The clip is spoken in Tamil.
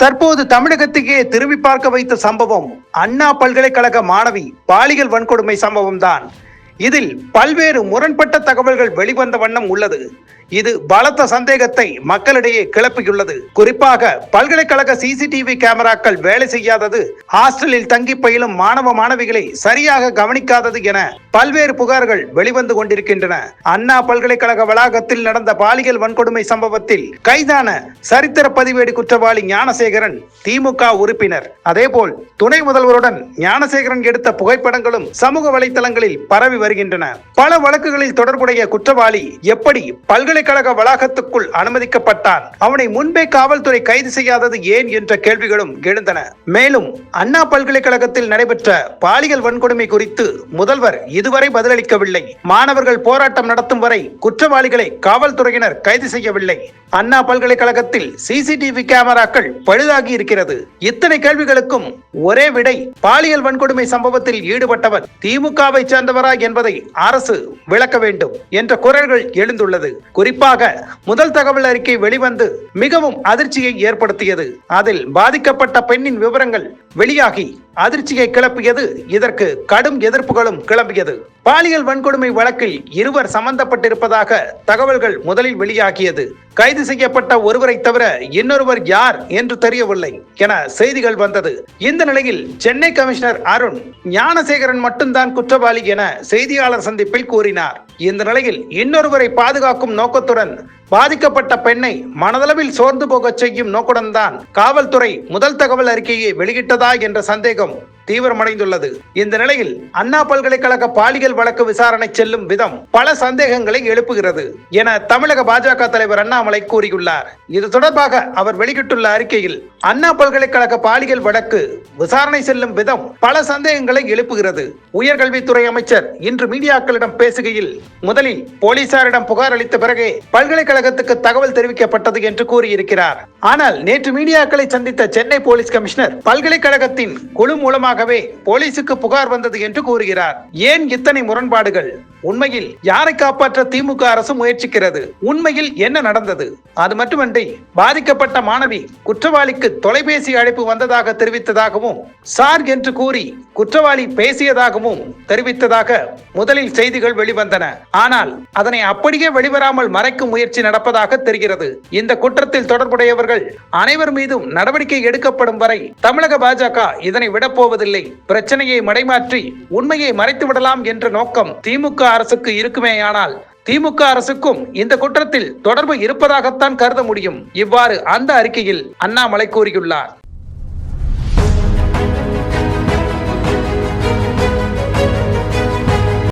தற்போது தமிழகத்துக்கே திரும்பி பார்க்க வைத்த சம்பவம் அண்ணா பல்கலைக்கழக மாணவி பாலியல் வன்கொடுமை சம்பவம் தான் இதில் பல்வேறு முரண்பட்ட தகவல்கள் வெளிவந்த வண்ணம் உள்ளது. இது பலத்த சந்தேகத்தை மக்களிடையே கிளப்பியுள்ளது. குறிப்பாக பல்கலைக்கழக சிசிடிவி கேமராக்கள் வேலை செய்யாதது ஹாஸ்டலில் தங்கி பயிலும் மாணவ மாணவிகளை சரியாக கவனிக்காதது என பல்வேறு புகார்கள் வெளிவந்து கொண்டிருக்கின்றன. அண்ணா பல்கலைக்கழக வளாகத்தில் நடந்த பாலியல் வன்கொடுமை சம்பவத்தில் கைதான சரித்திர பதிவேடு குற்றவாளி ஞானசேகரன் திமுக உறுப்பினர். அதேபோல் துணை முதல்வருடன் ஞானசேகரன் எடுத்த புகைப்படங்களும் சமூக வலைதளங்களில் பரவி வருகின்றன. பல வழக்குகளில் தொடர்புடைய குற்றவாளி எப்படி பல்கலை பல்கலைக்கழக வளாகத்துக்குள் அனுமதிக்கப்பட்டான். அவனை முன்பே காவல்துறை கைது செய்யாதது ஏன் என்ற கேள்விகளும் எழுந்தன. மேலும் அண்ணா பல்கலைக்கழகத்தில் நடைபெற்ற பாலியல் வன்கொடுமை குறித்து முதல்வர் இதுவரை பதிலளிக்கவில்லை. மாணவர்கள் போராட்டம் நடத்தும் வரை குற்றவாளிகளை காவல்துறையினர் கைது செய்யவில்லை. அண்ணா பல்கலைக்கழகத்தில் சிசிடிவி கேமராக்கள் பழுதாகி இருக்கிறது. இத்தனை கேள்விகளுக்கும் ஒரே விடை பாலியல் வன்கொடுமை சம்பவத்தில் ஈடுபட்டவர் திமுகவை சேர்ந்தவரா என்பதை அரசு விளக்க வேண்டும் என்ற குரல்கள் எழுந்துள்ளது. குறிப்பாக முதல் தகவல் அறிக்கை வெளிவந்து மிகவும் அதிர்ச்சியை ஏற்படுத்தியது. அதில் பாதிக்கப்பட்ட பெண்ணின் விவரங்கள் வெளியாகி அதிர்ச்சியை கிளப்பியது. இதற்கு கடும் எதிர்ப்புகளும் கிளம்பியது. பாலியல் வன்கொடுமை வழக்கில் இருவர் சம்பந்தப்பட்டிருப்பதாக தகவல்கள் முதலில் வெளியாகியது. கைது செய்யப்பட்ட ஒருவரை தவிர இன்னொருவர் யார் என்று தெரியவில்லை என செய்திகள் வந்தது. இந்த நிலையில் சென்னை கமிஷனர் அருண் ஞானசேகரன் மட்டும்தான் குற்றவாளி என செய்தியாளர் சந்திப்பில் கூறினார். இந்த நிலையில் இன்னொருவரை பாதுகாக்கும் நோக்கத்துடன் பாதிக்கப்பட்ட பெண்ணை மனதளவில் சோர்ந்து போகச் செய்யும் நோக்குடன் தான் காவல்துறை முதல் தகவல் அறிக்கையை வெளியிட்டதா என்ற சந்தேகம் தீவிரமடைந்துள்ளது. இந்த நிலையில் அண்ணா பல்கலைக்கழக பாலியல் வழக்கு விசாரணை செல்லும் விதம் பல சந்தேகங்களை எழுப்புகிறது என தமிழக பாஜக தலைவர் அண்ணாமலை கூறியுள்ளார். இது தொடர்பாக அவர் வெளியிட்டுள்ள அறிக்கையில் அண்ணா பல்கலைக்கழக பாலியல் வழக்கு விசாரணை செல்லும் விதம் பல சந்தேகங்களை எழுப்புகிறது. உயர்கல்வித்துறை அமைச்சர் இன்று மீடியாக்களிடம் பேசுகையில் முதலில் போலீசாரிடம் புகார் அளித்த பிறகே பல்கலைக்கழகத்துக்கு தகவல் தெரிவிக்கப்பட்டது என்று கூறியிருக்கிறார். ஆனால் நேற்று மீடியாக்களை சந்தித்த சென்னை போலீஸ் கமிஷனர் பல்கலைக்கழகத்தின் குழு மூலமாக மூலமாகவே போலீசுக்கு புகார் வந்தது என்று கூறுகிறார். ஏன் இத்தனை முரண்பாடுகள்? உண்மையில் யாரை காப்பாற்ற திமுக அரசு முயற்சிக்கிறது? உண்மையில் என்ன நடந்தது? அது மட்டுமன்றி பாதிக்கப்பட்ட மாணவி குற்றவாளிக்கு தொலைபேசி அழைப்பு வந்ததாக தெரிவித்ததாகவும் சார் என்று கூறி குற்றவாளி பேசியதாகவும் தெரிவித்ததாக முதலில் செய்திகள் வெளிவந்தன. ஆனால் அதனை அப்படியே வெளிவராமல் மறைக்கும் முயற்சி நடப்பதாக தெரிகிறது. இந்த குற்றத்தில் தொடர்புடையவர்கள் அனைவர் மீதும் நடவடிக்கை எடுக்கப்படும் வரை தமிழக பாஜக இதனை விடப்போவதில்லை. பிரச்சனையை மடைமாற்றி உண்மையை மறைத்து விடலாம் என்ற நோக்கம் திமுக அரசுக்கு இருக்குமேயானால் திமுக அரசுக்கும் இந்த குற்றத்தில் தொடர்பு இருப்பதாகத்தான் கருத முடியும். இவ்வாறு அந்த அறிக்கையில் அண்ணாமலை கூறியுள்ளார்.